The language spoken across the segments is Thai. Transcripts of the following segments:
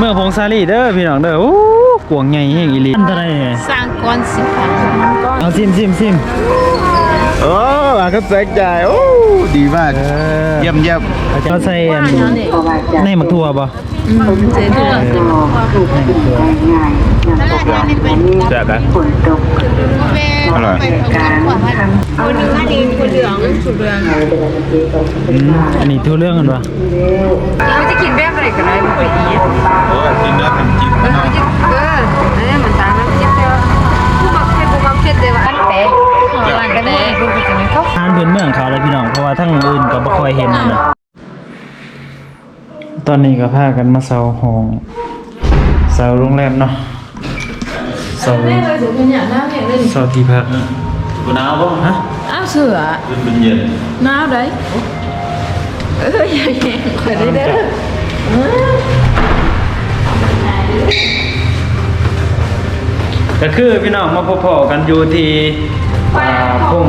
เมืองพงซาลีเด้อพี่น้องเด้อโอ้กวางใหญ่แห่งอีหลีอันตรายแฮะสร้างก้อนสิพันเอาซิมซิมซิมโอ้อาก็แสกใจโอ้ดีมากเออเยี่ยมเยี่ยมเขาใส่อันในหมักทั่วบ่เจ๊เถื่อนแซ่บนะอร่อยคนนึงอันนี้คนเหลืองสุดเหลืองอืมอันนี้ทั่วเรื่องกันบ่เราจะกินแบบอะไรก็ได้ไม่ค่อยดีโอ้กินเนื้อเป็นจิ้มเออเอออันนี้มันต่างน้ำจิ้มเดียวผู้บักเผ็ดผู้บักเผ็ดเดียวอันเป๊ะหวานกันเลย คุณไปกินไหมเขาทานพื้นเมืองเขาเลยพี่น้องเพราะว่าทั้งอื่นก็บ่ค่อยเห็นนั่นน่ะตอนนี้ก็พากันมาเซาห้องเซาโรงแรมเนาะเซาเซาที่พักกูหนาวป่ะฮะอ้าวเสือเป็นเย็นน้าวได้เอออย่าแย่งขอได้เด้อก็คือพี่น้องมาพบๆกันอยู่ที่อ่าพง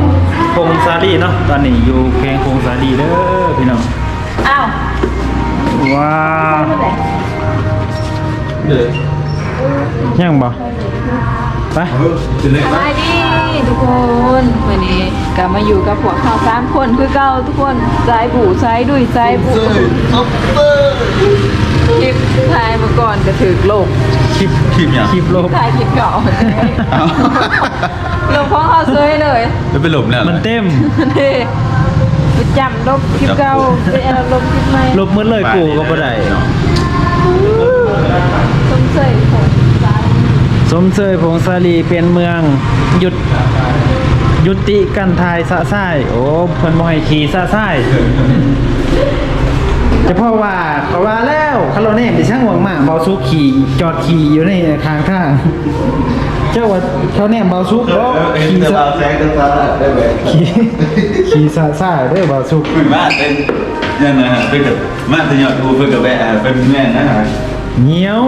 พงซาลีเนาะตอนนี้อยู่เพลงพงซาลีเด้อพี่น้องอ้าวว้าวเดือดยังบ่ไปจะเล็กสบายดีทุกคนวันนี้กลับมาอยู่กับพวกเขาสามคนคือเก่าทุกคนสายบูสายดุยสายบูซับเบอร์คลิปทายมาก่อนก็ถือโลกค ลิปคลิปอย่างคลิปโลกทายคลิปเก่าลงเพราะเขาซื้อเลยแล้วไปหลบเนี่ยมันเต็ม นี่ไปจำลบคลิปเก่าไปเอาลบคลิปใหม่ลบมืดเลยกูก็บ่ได้สมเสยผมสมเสยพงซาลีเป็นเมืองหยุดยุติกันทายสะซ้ายโอ้เพิ่นบ่ให้ขี่สะซ้าย จะเพราะว่าเขาว่าแล้วคาร์โลเน่ดิช่างหวังมากเบาซุกขี่จอดขี่อยู่ในข้างข้างเจ้าว่าเขาแน่เบาซุกบ่ขี่จะสะตาแสงจะตาได้ไหมขี่ขี่สะซ้ายเด้อเบาซุกคุยมากเป็นยังไงฮะเป็นกับมาถึงยอดทูเป็นกับแบะเป็นแม่นะฮะเหนียว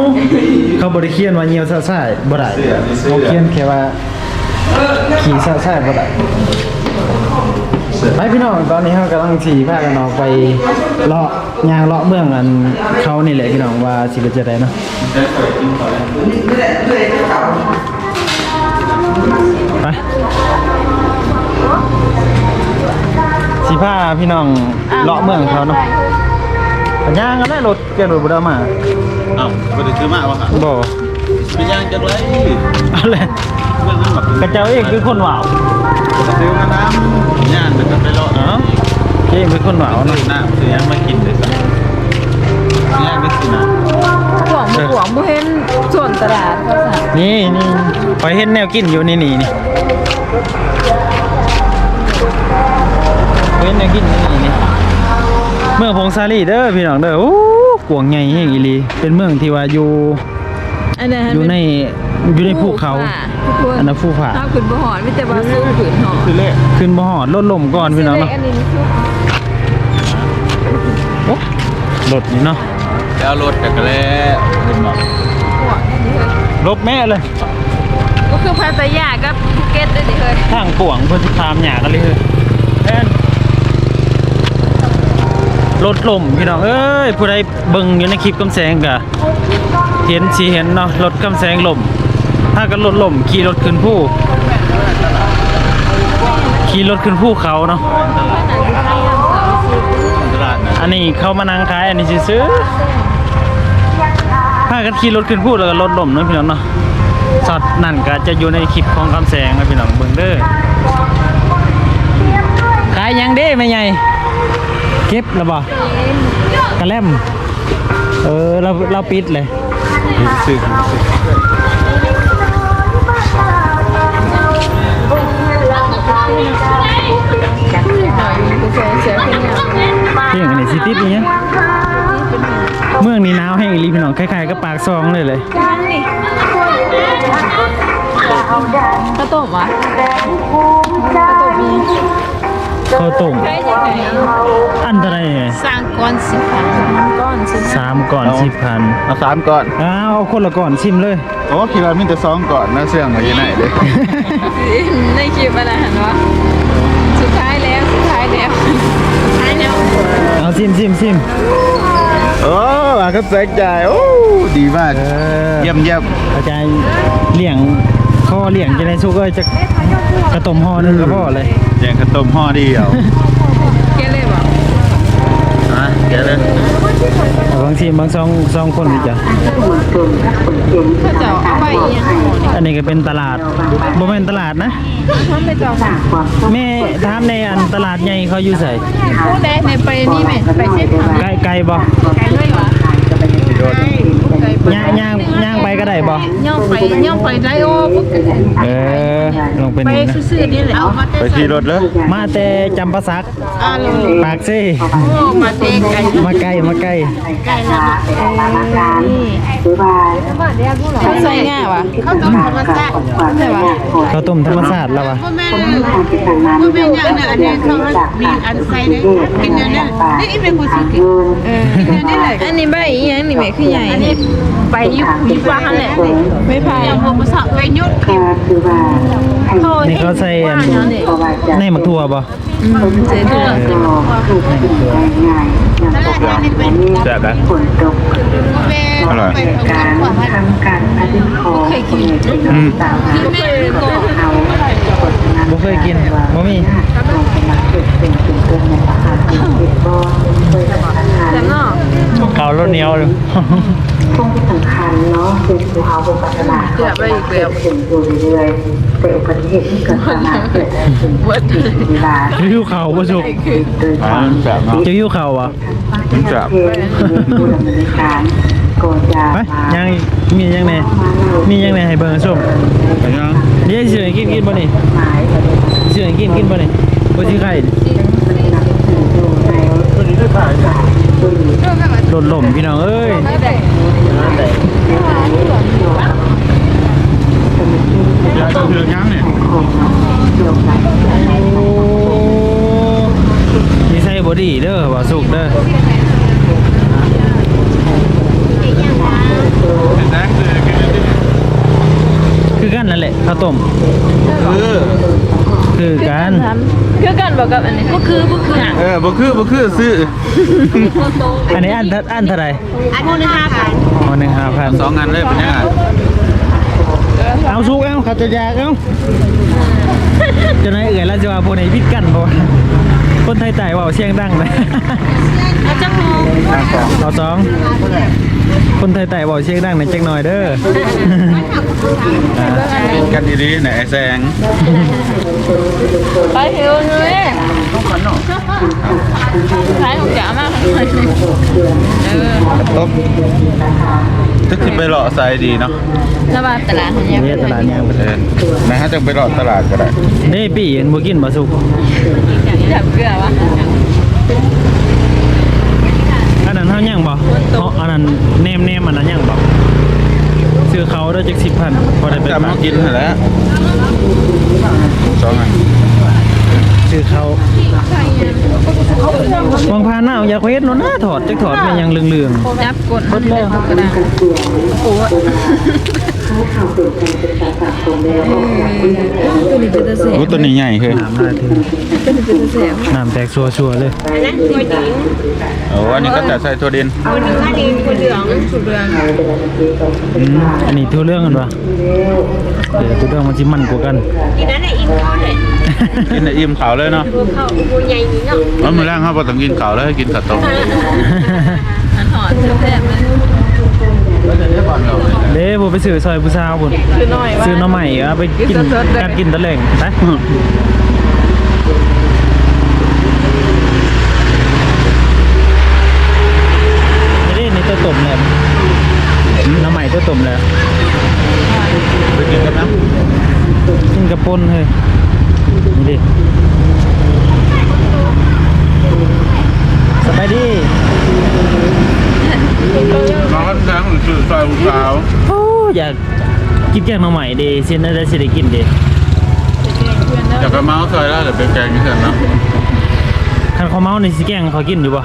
เขาบริเคียนว่าเหนียวซะซ่ายบ่ได้เสื้อมีเสื้อเขาเขียนแค่ว่าขี่ซะซ่ายบ่ได้ ไปพี่น้องตอนนี้เรากำลังขี่พากันออกไปเลาะยางเลาะเมืองอันเขานี่แหละพี่น้องว่าสิเป็นจะได้เนาะได้เคยกินก่อนแล้วไปสิพาพี่น้องเลาะเมืองเขาเนาะย่างกันได้รถเกียร์รถบ่ได้มาอ้าวไปถึงซื้อมากวะค่ะบ่ไปย่างจังไรเอาเล ยเรื่องนั้นแบบกระเจ้าเองคือคนหวาวซื้อมาน้ำย่างมันก็ไปรอดเอ้าเจ๊เป็นคนหวาวเนาะซื้อน้ำซื้อย่างมากินเลยสักย่างไม่ซื้อน้ำหวงหวงบ่เห็นส่วนตลาดเขาสั่งนี่นี่ไปเห็นแนวกินอยู่นี่นี่นี่ไปเห็นแนวกินอยู่นี่นี่เมืองพงซาลีเด้อพี่น้องเด้อโอ้กวางใหญ่แห่งอีหลีเป็นเมืองที่ว่าอยู่อันนั้นอยู่ใน อยู่ในภูเขาทุกคนอันนั้นภูผาถ้าขึ้นบ่หอนมีแต่ว่าสู้ขึ้นหอนคือเละขึ้นบ่หอดลดลมก่อนพี่น้องเนาะอันนี้มีชุดโอ้รถนี่เนาะแล้วรถแต่ก็แล้วเป็นหมอกหัวนี่เลยลบแม่เลย ก็คือพัทยากับภูเก็ตด้วยดิเฮ้ยทางกวางเพิ่นสิตามหยากันเลยเฮ้ยแม่นรถลมพี่น้องเอ้ยผู้ใดเบิ่งอยู่ในคลิปกำแสงกะเห็นสีเห็นเนาะรถกำแสงลม ถ้ากันรถลมขี่รถขึ้นผู้ขี่รถขึ้นผู้เขาเนาะตลาดนะอันนี้เขามานั่งขายอันนี้สิซื้อถ้ากันขี่รถขึ้นผู้แล้วก็รถลมเนาะพี่น้องเนาะสอดนั่นก็จะอยู่ในคลิปของคำแสงนะพี่น้องเบิ่งเด้อขายหยังเด้ไม่ใหญ่เก็บแล้วบ่กระแลมเออเราเราปิดเลยซื้อ เที่ยงกันนี่สิติดนี่ยังเมืองนี้หนาวแห้งอีหลีพี่น้องคล้ายๆกับปากซองเลยเลยข้าวต้มวะข้าวต้มมีข้าวต้มอันเท่าไหรสร้างก้อนสิบพันสามก่อนสิบพันเอาสามก่อนอ้าวเอาคนละก่อนชิมเลยโอ้คิดว่ามีแต่สองก่อนนะเสื่องมาอยู่ไหนเลยในคลิปอะไรหันวะ เอาชิมชิมชิมโอ้อมาก็แซกจ่ายโอ้ดีมากเออเยี่ยมเยี่ยมอาจารย์เลี้ยงข้อเลี้ยงจะได้สุกเอ้ยจะกระต้มห่อหนึงก็พอเลยแจงข้าวต้มห่อเดียวเกเลย บ่อะแกเลยเอาบางทีบางซองซองคนนี่จ้ะเขาจะเอาไปอีหยังอันนี้ก็เป็นตลาดบ่แม่นตลาดนะทำไปจองแม่ถามในอันตลาดใหญ่เขาอยู่ไสพูดได้ในไปนี่แม่ไปเช็คทางไกลไกลบ่ไกลด้วยเหรอ โดนย่างย่างย่างไปก็ได้บ่ย่องไปย่องไปได้โอ้ปุ๊บเออลงเป็นไปนี่นะซื่อๆนี่แหละเอามาไปขี่รถเลยมาแต่จำปาสักอ่าลงปากซี่โอ้มาเทไก่มาใกล้มาใกล้ไก่ละเขาใส่ง่ายวะเขาต้องธรรมชาติใช่ปะข้าวต้มธรรมชาติแล้ววะพ่อแม่พ่อแม่ยังเนี่ยอันนี้เขามีอันใส่เนี่ยกินเนี่ยเนี่ยนี่อีเป็นคนสิกินเออกินเนี่ยนี่แหละอันนี้ใบอีหยังนี่แม่คือใหญ่อันนี้ใบยุบยุบว่าหั่นแหละไม่พายอย่างผมบ่ชอบใบยุบกินนี่เขาใส่อันในหมักถั่วบ่เจ๊ด้วยแซ่บนะอร่อยการทำการอธิคมเคยกินอืมสามารถแม่ก็เอากฎนั้นบ่เคยกินบ่มีลงมาเกิดเป็นเป็นตัวในอาหารเป็นเห็ดบอเคยทำอาหารแต่เนาะข้าวรสเหนียวเลย ช่วงที่สำคัญเนาะคือภูเขาบนปัตนาเกิดขึ้นอยู่เรื่อยๆแต่อุบัติเหตุที่เกิดขึ้นมาเกิดขึ้นเวลาจะหิวข้าวบ่สุกโดยอ่าความแซ่บเนาะ จะหิวข้าวบ่มันแซ่บเทผู้ดำเนินการก่อนจะไปมายังมียังแหน่มียังแหน่ให้เบิ่งส้มไปยังเดี๋ยวสิให้กินกินบ่นี่หมายสิให้กินกินบ่นี่บ่สิไข่อยู่ในหล่น หล่มพี่น้องเอ้ยยาเถือกยังเนี่ยเกี่ยวกับโอ้นี่ใส่บ่ดีเด้อบ่สุกเด้อคือกันนั่นแหละข้าวต้มเออ คือกันคือกันบอกกับอันนี้ก็คือก็คืออะเออบ่คือบ่คือซื้อ อันนี้อันเท่าอันเท่าไหร่อันนี้ห้าพันอ๋อหนึ่งห้าพันสองงานเลยเป็นยังไงเอาสุกเอาเขาจะยากเอาจะไหนายเอื่อยแล้วจะว่าพวกไหนพิดกันบ่วะคนไทยจ่ายเว่าเสียงดังเลยอาจจะมองเอาสองคนไทยจ่ายเว่าเสียงดังในอยจักหน่อยเด้ออ่ากันดีๆไหนไอ้แซง ไปเฮลเลยขายของจ๋ามากเออตบทึกสิไปหล่อไซดีเนาะระบาดตลาดของยังเนี่ยตลาดยางไปเออนะฮะจะไปหล่อตลาดก็ได้เด้ปีเห็นบ่กินบ่สุกอย่างนี้แบบเกลือวะอันนั้นเฮายังบ่เฮาอันนั้นแนมแนมอันนั้นยังบ่ ซื้อเขาได้จัก10,000พอได้ไปกลับฝามากินหั่นแหล้วสองอันซื้อเขาบางพาหน้าอยากเฮ็ดโน่นนะถอดจักถอดเป็นหยังเหลืองๆจับกดมันเลยกระดาษโอ้ย ตัวนี้เป็นตะเสียโอ้ตัวนี้ใหญ่คือน้ำลายถึงตัวนี้เป็นตะเสียน้ำแตกชัวๆเลยโอ้อันนี้ก็จะใส่ถั่วดินคนหนึ่งอันนี้คนเหลืองสุดเหลืองอืมอันนี้ทั่วเรื่องกันปะเดี๋ยวทั่วเรื่องมันจิมันกว่ากันกินนั้นไหนอิ่มเขาเลยกินในอิ่มขาวเลยเนาะเขาบูใหญ่นี้เนาะแล้วมื้อแรกครับบ่ต้องกินขาวเลยกินข้าวต้มอันหอดแซ่บๆเลย เด้ผมไปซื้อซอยผู้สาวบุญคือน้อยว่าซื้อหน้ำใหม่เอาไปกินกินสดๆเลยการกินตะแหล่งไปไม่ได้ในตัวต้มเลยน้ำใหม่ตัวต้มเลยไปกินกันนะกินกระปนเฮ้ยนี่ดิสบายดี น้องก็แซงหรือสื่อซอยผู้สาว โอ้อยาก กินแกงหน่อใหม่ดีเส้นน่าจะสิได้กินดีอยากไปเมาส์ซอยแล้วเดี๋ยวไปแกงกันเถอะเนาะคันเขาเมาในสิแกงเขากินอยู่ปะ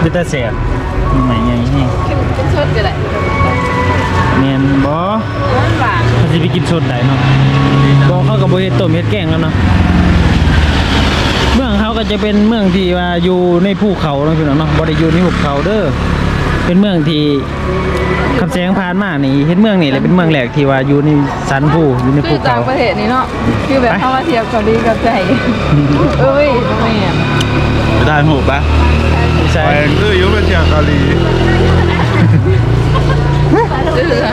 เป็นตาแสบหน่อใหม่ไงนี่สดก็ได้แมนบอมันหวานเขาจะไปกินสดได้เนาะบอเขากับโบเฮ็ดต้มเฮ็ดแกงแล้วเนาะเมืองเขาก็จะเป็นเมืองที่ว่าอยู่ในภูเขาเนาะพี่น้องเนาะบ่ได้อยู่ในภูเขาเด้อ เป็นเมืองที่คำแสงผ่านมานี่เห็นเมืองนี่แหละเป็นเมืองแรกที่ว่าอยู่ในสันภูอยู่ในคืภูอเขาต่างประเทศนี่เนาะคือแบบเข้ามาเทียบเกาหลีกับใจเอ้ยแม่ไม่ได้หมูปะใช่ไปคือยุเป็นเที่ยวเกาหลีเออ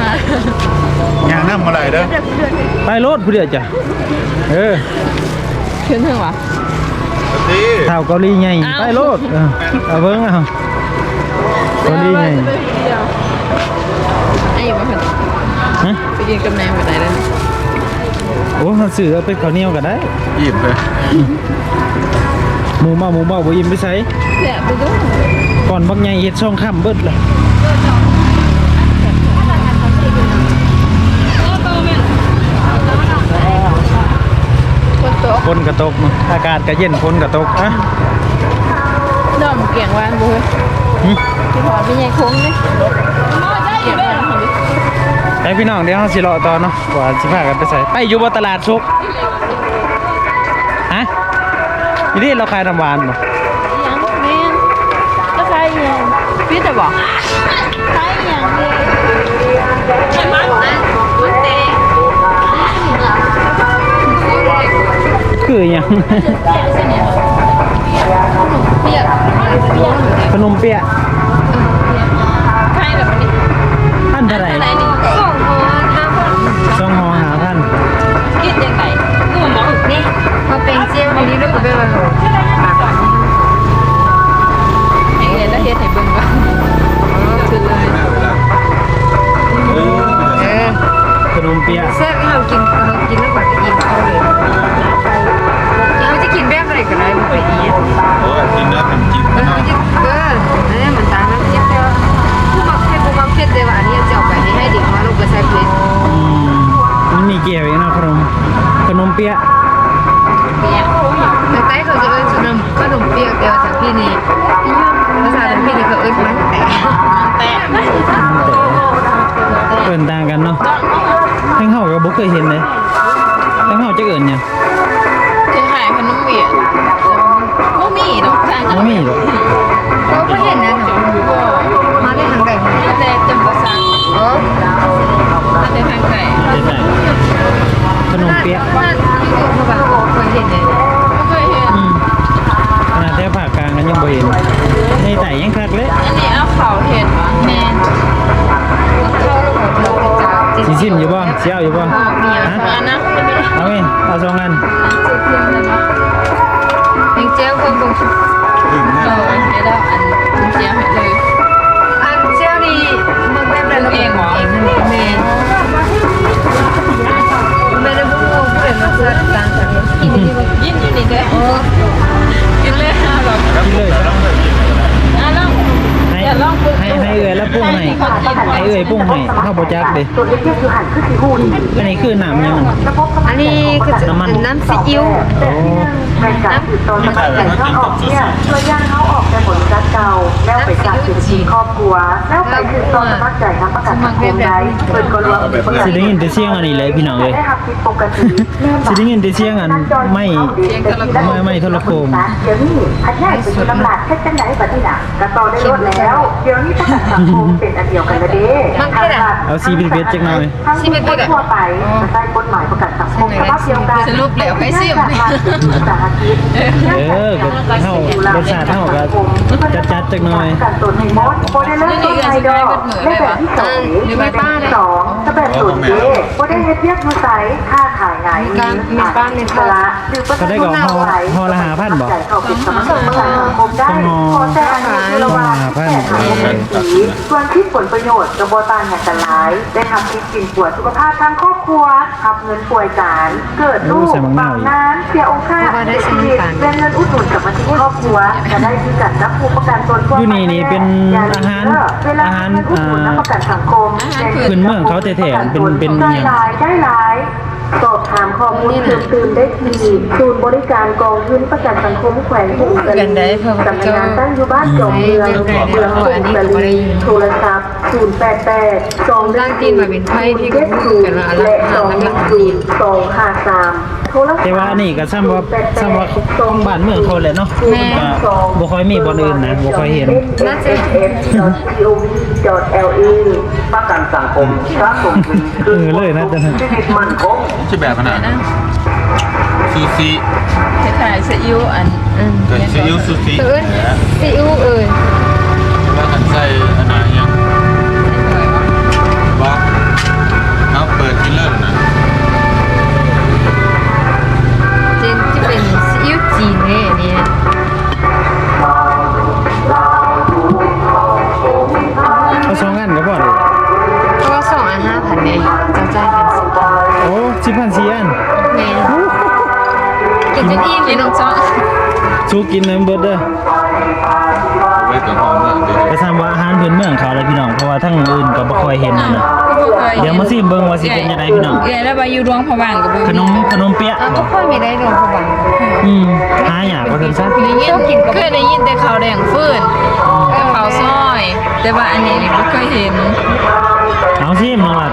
ยังนั่งมาไหนเด้อไปรถผู้เดียวจ้ะเออขึ้นถึงวะดีเท่าเกาหลีไงไปรถเออเอาเบิ่งเอา เกาหลีไงไอ้มาเพิ่นฮะไปกินกับแม่ไปไหนแล้วโอ้เขาซื้อเอาเป็นข้าวเหนียวก็ได้หยิบเลยหมูเมาหมูเมาบ่อิ่มไปใส่แซ่บไปดูก่อนบักใหญ่เฮ็ดช่องค่ำเบิดเลยคนโตฝนกระตกเนาะอากาศก็เย็นฝนกระตกอะดอมเกี่ยงวานบุ้ย หึที่ถอนพี่ใหญ่คงนี่เกี่ยงวานของดิไปพี่น้องเดี๋ยวเราสิรอต่อเนาะกว่าสิพากันไปใส่ไปอยู่บ่ตลาดชุกฮะนี่นี่เราขายน้ำหวานบ่ยังแม่นก็ใช่ยังพี่จะบอกใช่ยังเลยใช่มั้ยนะมันเตะคือหยังเปียกเปียกขนมเปี๊ยะ เป็นเซลล์นี้แล้วก็เป็นวันไอ้เงี้ยแล้วเฮ็ดให้เบิ่งว่าคือเลยเออขนมเปี๊ยะแซ่บที่เรากินเรากินแล้วแบบจะอิ่มเขาเลยเราจะกินแบบอะไรก็ได้มันไปอีกโอ้ยกินเนื้อเป็นจิ้มเออเนาะจะเอออันนี้เหมือนตามแล้วจะเป็นผู้มักเทศผู้มักเทศเลยว่าอันนี้จะเอาไปให้เด็กมาลูกไปใส่เพลงอืมมันมีเกี่ยวอีกเนาะขนมขนมเปี๊ยะาษาทางพี่นี่เอิ้นมันแต่แต่เอิ้นต่างกันเนาะทั้งเฮาก็บ่เคยเห็นเลยทั้งเฮาจะเอิ้นหยังคือขายขนมเบียร์บ่มีดอกทางบ่มีหรอกเราก็เห็นนะมาได้ทางใดมาแต่จำภาษาเออแต่ทาไหนเฮ็ดได้ขนมเปี๊ยะ ชิมอยู่บ่สิเอาอยู่บ่ฮะอันนะเอาไหมเอาสองอันเพลงเจ้าคนตรงถึงเอเนี่ยอเห็นแล้วอันเจียวเห็นเลยอันเจ้านี่มึงแบบอะไรเราเองเหรอเองนี่แม่ไม่ได้พูดพูดเป็นมาเกิดการสังเกตกินนี่ยินอยู่นี่เด้อกินเลยค่ะแบบกินเลยอะลอง ให้อย่าลองปรุงให้ให้เอื้อยแล้วปรุงให้ให้เอื้อยปรุงให้ข้าวบ่จักเด้ส่วนเล็กๆอยู่หันคือสีหูนอันนี้คือน้ำยังระบบอันนี้คือจะเป็นน้ำซีอิ๊วโอ้ในการติดต่อมาแต่ถ้าออกเนี่ยช่วยย่างเขาออกจากผลรักเก่าแล้วไปจากจุดจีครอบครัวแล้วไปติดต่อสมัครใจน้ำประกันสังคมได้เปิดก็รวมประกันสิได้ยินแต่เสียงอันนี้เลยพี่น้องเอ้ยได้รับผิดปกติสิได้ยินแต่เสียงอันไม่ไม่ไม่โทรโขงเดี๋ยวนี้พันแยกไปอยู่ลำบากแค่จังไหนบัดนี้น่ะกระต่อได้ลดแล้วเดี๋ยวนี้ประกันสังคมเป็นอันเดียวกันละเด้เอาซีเป็นเบสจักหน่อย ทั้งหมดทั่วไปภายใต้กฎหมายประกันสังคมฉบับเดียวกันสรุปแล้วให้ซิมเออก็เฮารสชาติเฮาก็จัดๆจักหน่อยกันตัวในมดโบได้เลิกตัวไทยดอกได้แบบที่สองหรือแบบที่สองถ้าแบบตัวเจ๊โบได้เฮ็ดเรียกมือใสค่าขายไงมีบ้านมีพละหรือประกันจ่ายเข้าเป็นสมรสประกันสังคมได้พอแต่อันนี้คือระวังแต่ทางเป็นสีส่วนที่ผลประโยชน์กระบวนการอย่างกันร้าย ได้ทำคิดกินปวดสุขภาพทางครอบครัวทับเงินป่วยการเกิดลูกบางน้ำเสียองค์ค่าเสียชีวิตเป็นเงินอุดหนุนกับมาที่ครอบครัวจะได้ที่จัดรับผู้ประกันตนอยู่นี่นี่เป็นอาหารอาหารอ่าประกันสังคมพื้นเมืองเขาแท้ๆเป็นเป็นอได้หยังหลายได้หลาย สอบถามข้อมูลเพิ่มเติมได้ที่ศูนย์บริการกองทุนประกันสังคมแขวงภูกระดึงสำนักงานตั้งอยู่บ้านจอมเมืองเมืองภูกระดึงโทรศัพท์088 2ร่างจีนมาเป็นไพ่ที่ก็พูดกันว่าอะไรและทำน้ำหนัก2ดี0 2 5 3แต่ว่านี่ก็ซ้ำว่าซ้ำว่าของบ้านเมืองเขาแหละเนาะแม่ ก็บ่ค่อยมีบ่อนอื่นนะบ่ค่อยเห็น น่าจะ gov.le ประกันสังคมสะสมเงินเออเลยนะจังนั้นชีวิตมั่นคงใช่แบบขนาดซูซีคล้ายๆซีอิ๊วอันอืมเกิดซีอิ๊วซูซีเอิ้นซีอิ๊วเอ้ยว่ากันใส่ องเอ้ยแล้วไปอยู่ดวงพะว่างกับบ่ขนมขนมเปี๊ยะอ้าวบ่ก็ค่อยไม่ได้ลงพบังอืมหาหยากว่าซั่นซะได้ยินเคยได้ยินแต่ข้าวแดงฟืนกับข้าวซอย แต่ว่าอันนี้นี่บ่เคยเห็นเอาสิน้องลัด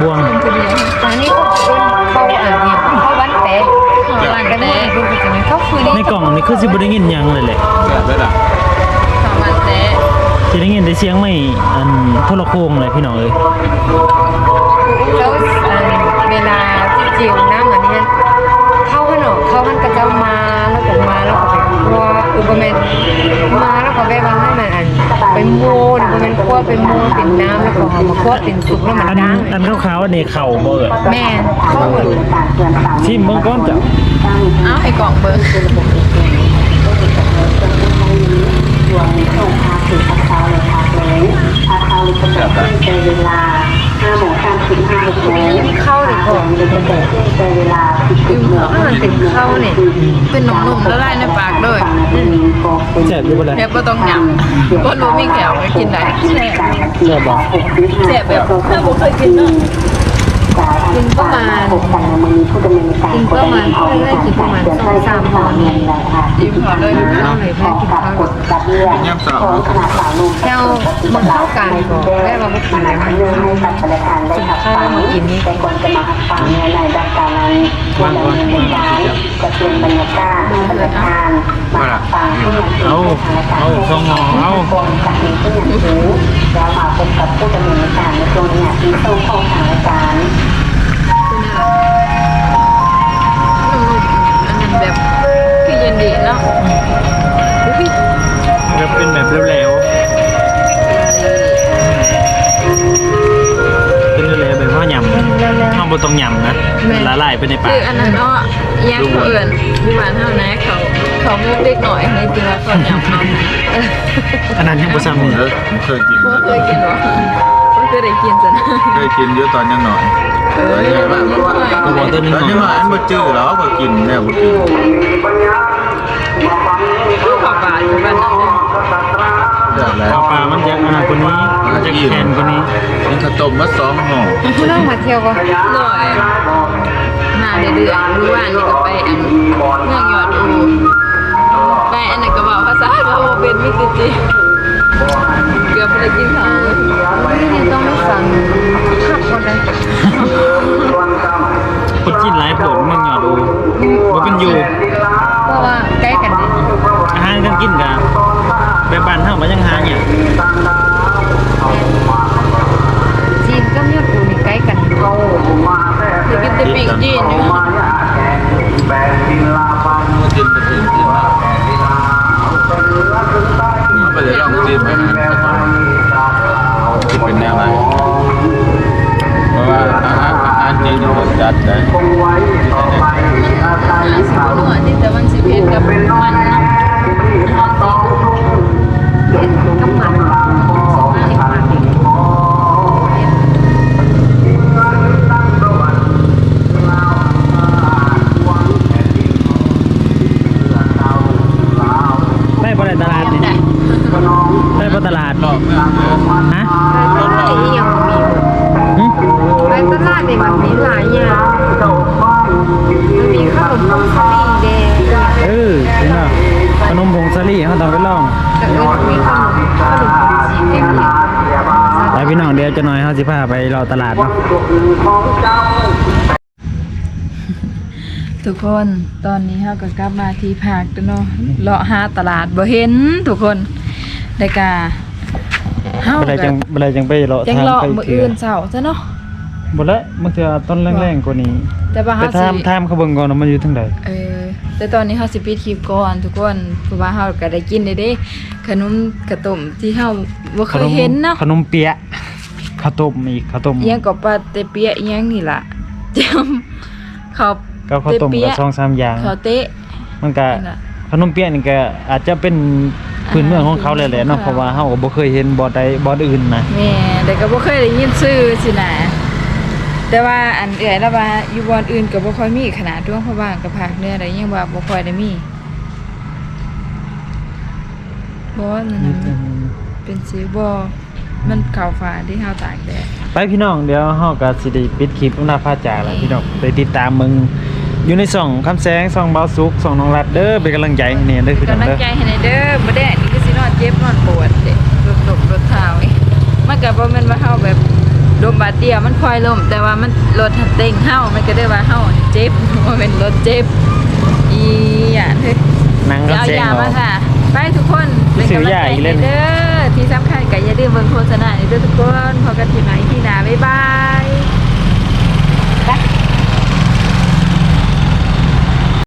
บวงทุเรียนอันนี้เขาเอิ้นเขาอันนี้เขาบ้านแตะข้าวบ้านกันแตนี่ดูกันไหมเขาคือในกล่องนี่คือสิบ่ได้ยินหยังเลยแหละแบบได้ละข้าวบ้านแตะสิได้ยินแต่เสียงไม่อันโทรโคงเลยพี่น้องเอ้ยแล้ว เวลาที่จิวน้ำอันนี้เข้าขนมเข้าหันกระเจ้ามาแล้วก็มาแล้วก็ไปคั่วอุปเมนมาแล้วก็ไปวางให้มันอันไปโม่อุปเมนคั่วไปโม่เป็นน้ำแล้วก็เอามาคั่วเป็นซุปแล้วมันอันดังอันขาวๆอันนี้เข่าบ่เอ้ยแม่เข้าหมดชิมเบิ่งก่อนจ้ะเอ้าให้กล่องเบิ่งเป็นเวลา5โมง35นาที เข้าเลยก่อน เป็นเวลา10โมง ถ้ามัน เป็นข้าเนี่ยเป็นหนุ่มๆละลายในปากด้วยแซ่บอยู่บ่ล่ะแทบบ่ต้องหยำคนบ่มีแขวกินได้แซ่บแซ่บบ่แซ่บแบบถ้าบ่เคยกินเนาะ กินประมาณกินประมาณเพื่อนได้กินประมาณสองสามห่อเนี่ยยิ้มพอเลยเข้าเลยแม่กินข้าวย่ำสาวเจ้ามันเข้ากันก่อนได้มาไม่กินเลยมันกินข้าวมากินนี่แต่ก่อนจะมาฟังในดักการนั้นวันนี้เป็นการ จะเป็นบรรยากาศประธานมาฟังผู้นำเอาเอาสองห่อเอาคนจากนี้ผู้นำรู้แล้วมาพบกับผู้ดำเนินการในช่วงนี้ที่ต้องเข้าทางรายการแบบคือเย็นดีเนาะแบบเป็นแบบเหลวๆ เป็นเหลวๆแบบว่ายำเฮาบ่ต้องยำนะละลายไปในปาคืก ออันนั้นเนาะยังเขาเอื่นอยู่บ้านเฮานะเขาเขามุกเล็กหน่อยในจริงแล้วก็ยำเอาอันนั้นยังบ่ซ้ำนี่เออเคยกินบ่เคยกินหรอบ่เคยได้กินซะนะเคยกินเยอะตอนยังหน่อยตอนยังมากก็บอกตัวหนึงตอนยังหน่อยอันบ่จื้อแล้วก็กินแน่บ่กินคือข้าวปลาอยู่บ้านนั้นเนี่ยเดี๋ยวแล้ว ปลามันจะอันนั้นกว่านี้มัน จะแข็งกว่านี้นี่ข้าวต้มมาสองห่อคุณน้องมาเที่ยวก็หน่อยมาเดือดๆรู้ว่านี่ก็ไปอันเมืองยอดอูไปอันนั้นก็บอกภาษาว่าบ่เป็นมิติจิเกือบบ่ได้กินข้าวเลยนี่ต้องไม่ฟังขับคนเลยคนกินหลายโผล่เมืองยอดอูบ่เป็นอยู่เพราะว่าใกล้กันดิอาหารกันกินกันแบบบ้านเฮาก็ยังหา ตลาดนี่มันมีหลายอย่างมันมีขนมปังสลีแดงเออเห็นบ่ขนมผงสาลี่เฮาต้องไปลองแต่ก็มีขนมขนมปังสีแดงไปพี่น้องเดี๋ยวจะหน่อยเฮาสิพาไปรอตลาดเนาะทุกคนตอนนี้เราก็กลับมาที่ภาคแล้วเนาะเลาะหาตลาดบ่เห็นทุกคนได้กาเฮาบ่ได้ก็จังบ่ได้จังไปเลาะจังทางเลาะไปมื้อเถื่อื่อนเช้าซะเนาะ บ่ละมันจะต้นแรงๆกว่านี้แต่ว่าไปเฮาถามสิถามเขาเบิ่งก่อนว่ามันอยู่ทางใดเออแต่ตอนนี้เฮาสิปิดคลิปก่อนทุกคนเพราะว่าเฮาก็ได้กินได้เด้ขนมกระต้มที่เฮาบ่เคยเห็นเนาะขนมเปี๊ยะข้าวต้มอีกข้าวต้มอีหยังก็ปาเตเปียะอีหยังนี่ล่ะจำข้าวก็ข้าวต้มเปี๊ก็ยะสองสามอย่างข้าวเตะมันก็นั่นน่ะ ขนมเปี๊ยะนี่ก็อาจจะเป็นพื้นเมืองของเขาเลยแหละเนาะค่ะเพราะว่าเฮาก็บ่เคยเห็นบ่อใดบ่อนอื่นนะ แม่แต่ก็บ่เคยได้ยินชื่อสินะ แต่ว่าอันเอื่อยแล้วว่าอยู่บ่อนอื่นก็บ่ค่อยมีขนาดดวงเพราะว่ากับภาคเหนือได้ยังว่าบ่ค่อยได้มีบ่นั่นน่ะมันเป็นสีบ่มันขาวฟ้าที่เฮาตากแดด ไปพี่น้องเดี๋ยวเฮาก็สิได้ปิดคลิปอุณาพาจากแล้วพี่น้องไปติดตามมึงอยู่ในช่องคำแสงช่องเบาสุกช่องน้องรัดเด้อเป็นกำลังใจให้เนี่ยเด้อพี่น้องกำลังเด้อใจให้ในเด้อบ่ได้นี่ก็สินอนเจ็บนอนปวดเด้รถตกรถเท้าเอ้ยมันก็บ่แม่นว่าเฮาแบบ ลมบาดเดียวมันคอยล้มแต่ว่ามันรถหัดเต็งเฮามันก็ได้ว่าเฮานี่เจ็บบ่แม่นรถเจ็บอีหยังเฮ้ยนั่งเดี๋ยวคำเอาแสงยาเอามาค่ะไปทุกคนเป็นกำลังซื้อยาใจอีกให้เล่นเด้อที่สำคัญก็อย่าลืมเบิ่งโฆษณาให้เด้อทุกคนพอกันที่ไหนที่หน้าบ๊ายบาย